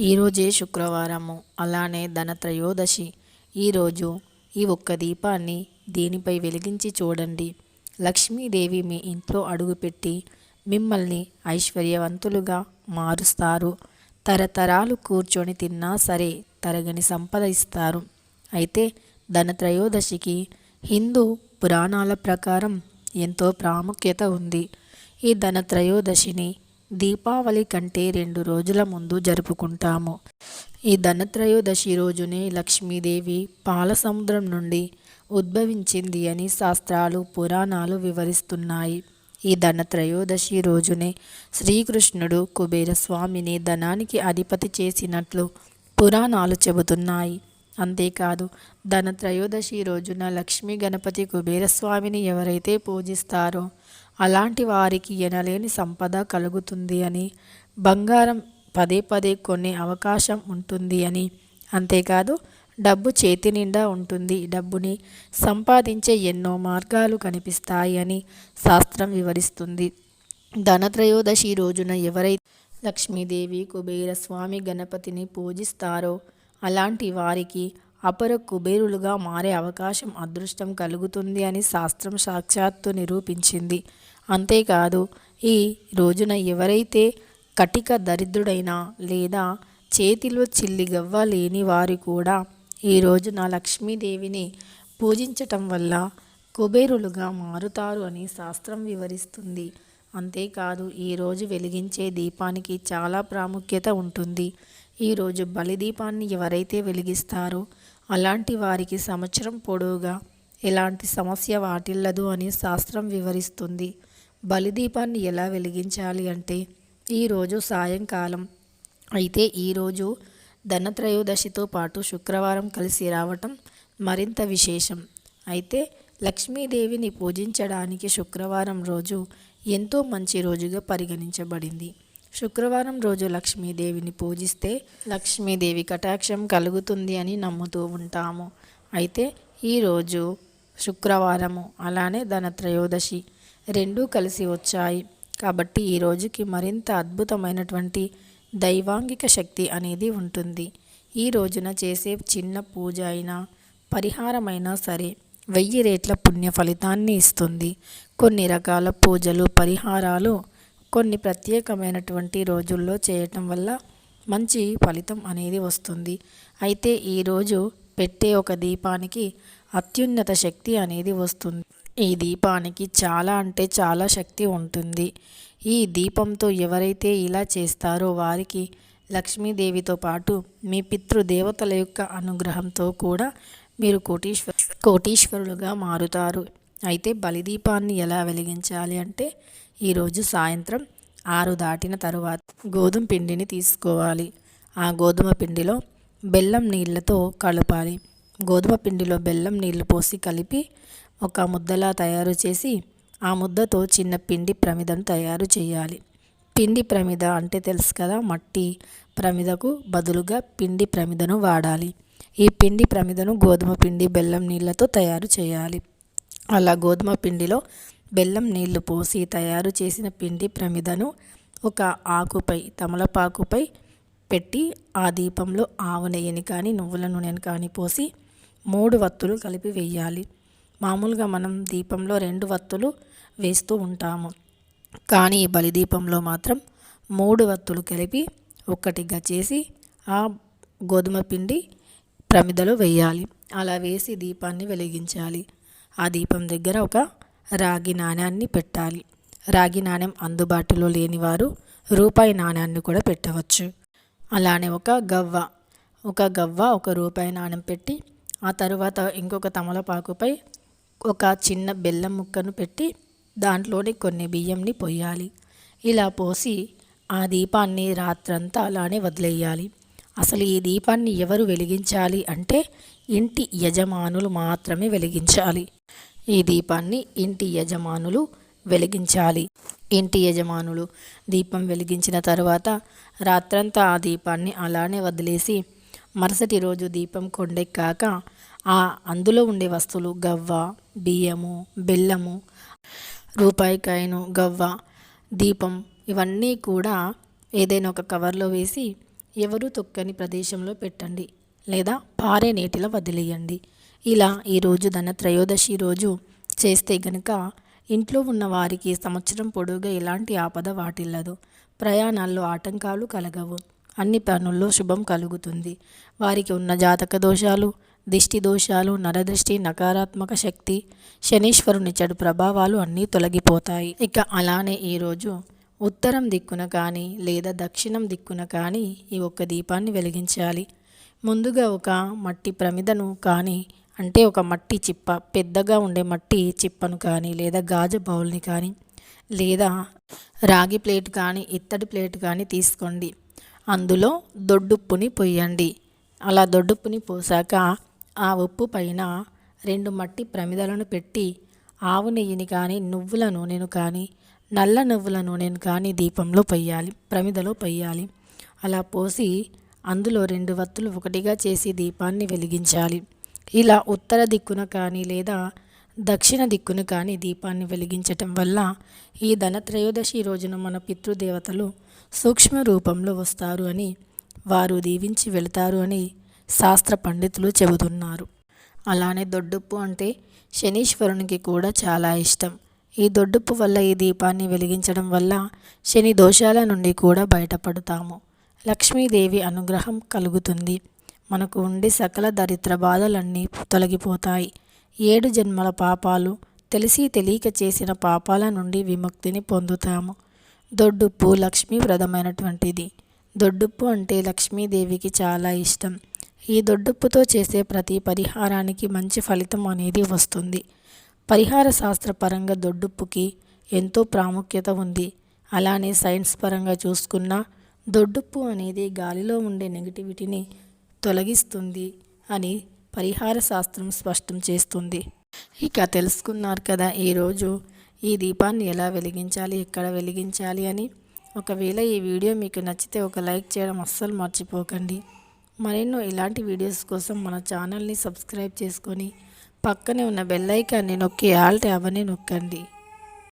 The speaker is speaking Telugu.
ఈరోజే శుక్రవారము. అలానే ధనత్రయోదశి. ఈరోజు ఈ ఒక్క దీపాన్ని దీనిపై వెలిగించి చూడండి. లక్ష్మీదేవి మీ ఇంట్లో అడుగుపెట్టి మిమ్మల్ని ఐశ్వర్యవంతులుగా మారుస్తారు. తరతరాలు కూర్చొని తిన్నా సరే తరగని సంపద ఇస్తారు. అయితే ధనత్రయోదశికి హిందూ పురాణాల ప్రకారం ఎంతో ప్రాముఖ్యత ఉంది. ఈ ధనత్రయోదశిని దీపావళి కంటే రెండు రోజుల ముందు జరుపుకుంటాము. ఈ ధనత్రయోదశి రోజునే లక్ష్మీదేవి పాల సముద్రం నుండి ఉద్భవించింది అని శాస్త్రాలు పురాణాలు వివరిస్తున్నాయి. ఈ ధనత్రయోదశి రోజునే శ్రీకృష్ణుడు కుబేరస్వామిని ధనానికి అధిపతి చేసినట్లు పురాణాలు చెబుతున్నాయి. అంతేకాదు ధనత్రయోదశి రోజున లక్ష్మీ గణపతి కుబేరస్వామిని ఎవరైతే పూజిస్తారో అలాంటి వారికి ఎనలేని సంపద కలుగుతుంది అని బంగారం పదే పదే కొనే అవకాశం ఉంటుంది అని. అంతేకాదు డబ్బు చేతి నిండా ఉంటుంది. డబ్బుని సంపాదించే ఎన్నో మార్గాలు కనిపిస్తాయి అని శాస్త్రం వివరిస్తుంది. ధనత్రయోదశి రోజున ఎవరైతే లక్ష్మీదేవి కుబేర స్వామి గణపతిని పూజిస్తారో అలాంటి వారికి అపర కుబేరులుగా మారే అవకాశం అదృష్టం కలుగుతుంది అని శాస్త్రం సాక్షాత్తు నిరూపించింది. అంతేకాదు ఈ రోజున ఎవరైతే కటిక దరిద్రుడైనా లేదా చేతిలో చిల్లిగవ్వ లేని వారు కూడా ఈ రోజున లక్ష్మీదేవిని పూజించటం వల్ల కుబేరులుగా మారుతారు అని శాస్త్రం వివరిస్తుంది. అంతేకాదు ఈరోజు వెలిగించే దీపానికి చాలా ప్రాముఖ్యత ఉంటుంది. ఈరోజు బలిదీపాన్ని ఎవరైతే వెలిగిస్తారో అలాంటి వారికి సంవత్సరం పొడవుగా ఎలాంటి సమస్య వాటిల్లదు అని శాస్త్రం వివరిస్తుంది. బలిదీపాన్ని ఎలా వెలిగించాలి అంటే ఈరోజు సాయంకాలం. అయితే ఈరోజు ధనత్రయోదశితో పాటు శుక్రవారం కలిసి రావటం మరింత విశేషం. అయితే లక్ష్మీదేవిని పూజించడానికి శుక్రవారం రోజు ఎంతో మంచి రోజుగా పరిగణించబడింది. శుక్రవారం రోజు లక్ష్మీదేవిని పూజిస్తే లక్ష్మీదేవి కటాక్షం కలుగుతుంది అని నమ్ముతూ ఉంటాము. అయితే ఈరోజు శుక్రవారము అలానే ధనత్రయోదశి రెండూ కలిసి వచ్చాయి. కాబట్టి ఈ రోజుకి మరింత అద్భుతమైనటువంటి దైవాంగిక శక్తి అనేది ఉంటుంది. ఈ రోజున చేసే చిన్న పూజ అయినా పరిహారమైనా సరే వెయ్యి రేట్ల పుణ్య ఫలితాన్ని ఇస్తుంది. కొన్ని రకాల పూజలు పరిహారాలు కొన్ని ప్రత్యేకమైనటువంటి రోజుల్లో చేయటం వల్ల మంచి ఫలితం అనేది వస్తుంది. అయితే ఈరోజు పెట్టే ఒక దీపానికి అత్యున్నత శక్తి అనేది వస్తుంది. ఈ దీపానికి చాలా అంటే చాలా శక్తి ఉంటుంది. ఈ దీపంతో ఎవరైతే ఇలా చేస్తారో వారికి లక్ష్మీదేవితో పాటు మీ పితృదేవతల యొక్క అనుగ్రహంతో కూడా మీరు కోటీశ్వర కోటీశ్వరులుగా మారుతారు. అయితే బలిదీపాన్ని ఎలా వెలిగించాలి అంటే ఈరోజు సాయంత్రం ఆరు దాటిన తరువాత గోధుమ పిండిని తీసుకోవాలి. ఆ గోధుమ పిండిలో బెల్లం నీళ్ళతో కలపాలి. గోధుమ పిండిలో బెల్లం నీళ్ళు పోసి కలిపి ఒక ముద్దలా తయారు చేసి ఆ ముద్దతో చిన్న పిండి ప్రమిదను తయారు చేయాలి. పిండి ప్రమిద అంటే తెలుసు కదా మట్టి ప్రమిదకు బదులుగా పిండి ప్రమిదను వాడాలి. ఈ పిండి ప్రమిదను గోధుమ పిండి బెల్లం నీళ్ళతో తయారు చేయాలి. అలా గోధుమ పిండిలో బెల్లం నీళ్ళు పోసి తయారు చేసిన పిండి ప్రమిదను ఒక ఆకుపై తమలపాకుపై పెట్టి ఆ దీపంలో ఆవు నెయ్యిని కానీ నువ్వుల నూనెని కానీ పోసి మూడు వత్తులు కలిపి వేయాలి. మామూలుగా మనం దీపంలో రెండు వత్తులు వేస్తూ ఉంటాము. కానీ ఈ బలిదీపంలో మాత్రం మూడు వత్తులు కలిపి ఒక్కటిగా చేసి ఆ గోధుమ పిండి ప్రమిదలో వేయాలి. అలా వేసి దీపాన్ని వెలిగించాలి. ఆ దీపం దగ్గర ఒక రాగి నాణ్యాన్ని పెట్టాలి. రాగి నాణ్యం అందుబాటులో లేనివారు రూపాయి నాణ్యాన్ని కూడా పెట్టవచ్చు. అలానే ఒక గవ్వ. ఒక గవ్వ ఒక రూపాయి నాణ్యం పెట్టి ఆ తరువాత ఇంకొక తమలపాకుపై ఒక చిన్న బెల్లం ముక్కను పెట్టి దాంట్లోని కొన్ని బియ్యంని పోయాలి ఇలా పోసి ఆ దీపాన్ని రాత్రంతా అలానే వదిలేయాలి. అసలు ఈ దీపాన్ని ఎవరు వెలిగించాలి అంటే ఇంటి యజమానులు మాత్రమే వెలిగించాలి. ఈ దీపాన్ని ఇంటి యజమానులు వెలిగించాలి. ఇంటి యజమానులు దీపం వెలిగించిన తర్వాత రాత్రంతా ఆ దీపాన్ని అలానే వదిలేసి మరుసటి రోజు దీపం కొండెక్కాక ఆ అందులో ఉండే వస్తువులు గవ్వ బియ్యము బెల్లము రూపాయి కాయను గవ్వ దీపం ఇవన్నీ కూడా ఏదైనా ఒక కవర్లో వేసి ఎవరు తొక్కని ప్రదేశంలో పెట్టండి లేదా పారే నీటిలో వదిలేయండి. ఇలా ఈరోజు ధన త్రయోదశి రోజు చేస్తే గనుక ఇంట్లో ఉన్న వారికి సంవత్సరం పొడవుగా ఎలాంటి ఆపద వాటిల్లదు. ప్రయాణాల్లో ఆటంకాలు కలగవు. అన్ని పనుల్లో శుభం కలుగుతుంది. వారికి ఉన్న జాతక దోషాలు దిష్టి దోషాలు నరదృష్టి నకారాత్మక శక్తి శనీశ్వరుని చెడు ప్రభావాలు అన్నీ తొలగిపోతాయి. ఇక అలానే ఈరోజు ఉత్తరం దిక్కున కానీ లేదా దక్షిణం దిక్కున కానీ ఈ ఒక్క దీపాన్ని వెలిగించాలి. ముందుగా ఒక మట్టి ప్రమిదను కానీ అంటే ఒక మట్టి చిప్ప పెద్దగా ఉండే మట్టి చిప్పను కానీ లేదా గాజు బౌల్ని కానీ లేదా రాగి ప్లేట్ కానీ ఇత్తడి ప్లేట్ కానీ తీసుకోండి. అందులో దొడ్డుప్పుని పొయ్యండి. అలా దొడ్డుప్పుని పోసాక ఆ ఉప్పు పైన రెండు మట్టి ప్రమిదలను పెట్టి ఆవు నెయ్యిని కానీ నువ్వుల నూనెను కానీ నల్ల నువ్వుల నూనెను కానీ దీపంలో పొయ్యాలి ప్రమిదలో పొయ్యాలి. అలా పోసి అందులో రెండు వత్తులు ఒకటిగా చేసి దీపాన్ని వెలిగించాలి. ఇలా ఉత్తర దిక్కున కానీ లేదా దక్షిణ దిక్కున కానీ దీపాన్ని వెలిగించటం వల్ల ఈ ధనత్రయోదశి రోజున మన పితృదేవతలు సూక్ష్మ రూపంలో వస్తారు అని వారు దీవించి వెళతారు అని శాస్త్ర పండితులు చెబుతున్నారు. అలానే దొడ్డుప్పు అంటే శనీశ్వరునికి కూడా చాలా ఇష్టం. ఈ దొడ్డుప్పు వల్ల ఈ దీపాన్ని వెలిగించడం వల్ల శని దోషాల నుండి కూడా బయటపడతాము. లక్ష్మీదేవి అనుగ్రహం కలుగుతుంది. మనకు ఉండే సకల దరిద్ర బాధలన్నీ తొలగిపోతాయి. ఏడు జన్మల పాపాలు తెలిసి తెలియక చేసిన పాపాల నుండి విముక్తిని పొందుతాము. దొడ్డుప్పు లక్ష్మీప్రదమైనటువంటిది దొడ్డుప్పు అంటే లక్ష్మీదేవికి చాలా ఇష్టం. ఈ దొడ్డుప్పుతో చేసే ప్రతి పరిహారానికి మంచి ఫలితం అనేది వస్తుంది. పరిహార శాస్త్ర పరంగా దొడ్డుప్పుకి ఎంతో ప్రాముఖ్యత ఉంది. అలానే సైన్స్ పరంగా చూసుకున్నా దొడ్డుప్పు అనేది గాలిలో ఉండే నెగిటివిటీని తొలగిస్తుంది అని పరిహార శాస్త్రం స్పష్టం చేస్తుంది. ఇక తెలుసుకున్నారు కదా ఈరోజు ఈ దీపాన్ని ఎలా వెలిగించాలి ఎక్కడ వెలిగించాలి అని. ఒకవేళ ఈ వీడియో మీకు నచ్చితే ఒక లైక్ చేయడం అస్సలు మర్చిపోకండి. మరెన్నో ఇలాంటి వీడియోస్ కోసం మన ఛానల్ని సబ్స్క్రైబ్ చేసుకొని పక్కనే ఉన్న బెల్ ఐకాన్ని నొక్కి ఆల్ ట్యాబ్ని నొక్కండి.